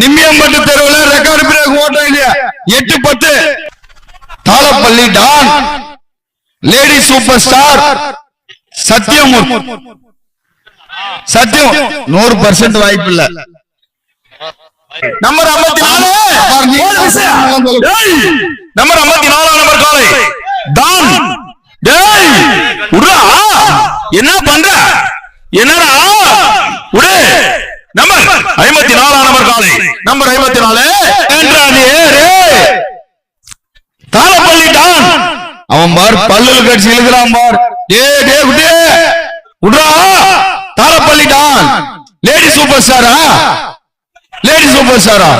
நிம்மியம்பட்டு தெருவில் record break ஓட்டம் இல்லையா? எட்டு பத்து. Thalapalli don. Lady super star Sathyamoorthy. Sathyam. நூறு பர்சன்ட் வாய்ப்பு இல்ல. நம்பர் ஐம்பத்தி நாலு. நம்பர் ஐம்பத்தி நாலாம் நம்பர் காலை. டான். டேய். உடா என்ன பண்ற? என்னடா உடு நம்பர் ஐம்பத்தி நாலாம் நம்பர் காலை நம்பர் ஐம்பத்தி நாலு என்றானே ரே தாளப்பள்ளி டான் அவன் பார் பல்லுல கட்சி இழுக்கிறான் பார். டே டே குட்டே. உட்ரா தாளப்பள்ளி டான் லேடி சூப்பர் ஸ்டாரா லேடி சூப்பர் ஸ்டாரா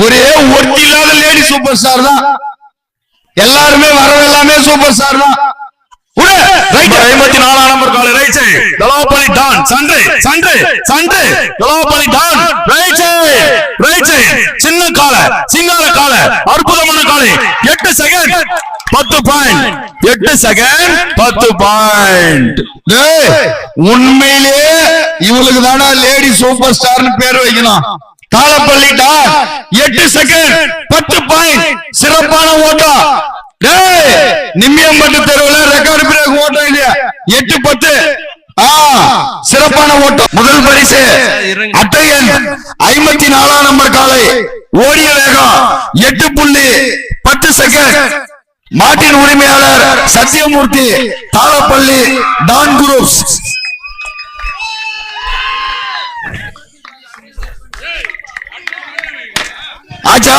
ஒரே ஒருத்தி இல்லாத லேடி சூப்பர் ஸ்டார் தான். எல்லாருமே வரவு எல்லாமே சூப்பர் ஸ்டார் தான் ஐம்பத்தி நாலாம் நம்பர் காலை ரைட் சைடு சண்டை சண்டை சண்டை Talapali don right side right side சின்ன கால சிங்கார கால அற்புதமான காலை. எட்டு செகண்ட் பத்து பாயிண்ட் எட்டு செகண்ட் பத்து பாயிண்ட் உண்மையிலே இவளுக்கு தானே லேடி சூப்பர் ஸ்டார்னு பேர் வைக்கணும். தாளப்பள்ளி டான் எட்டு செகண்ட் பத்து பாயிண்ட் சிறப்பான ஓட்டம் டேய் நிம்மியம்பட்டு தெருவில் ரெக்கார்டு பிரேக் ஓட்டம் இல்லையா? எட்டு பத்து. ஆ. சிறப்பான ஓட்டம். முதல் பரிசு. அட்டையன் ஐம்பத்தி நாலாம் நம்பர் காலை. ஓடிய வேகம் எட்டு புள்ளி பத்து செகண்ட் மாட்டின் உரிமையாளர் சத்யமூர்த்தி தாளப்பள்ளி டான் குரூப்ஸ். ஆச்சா?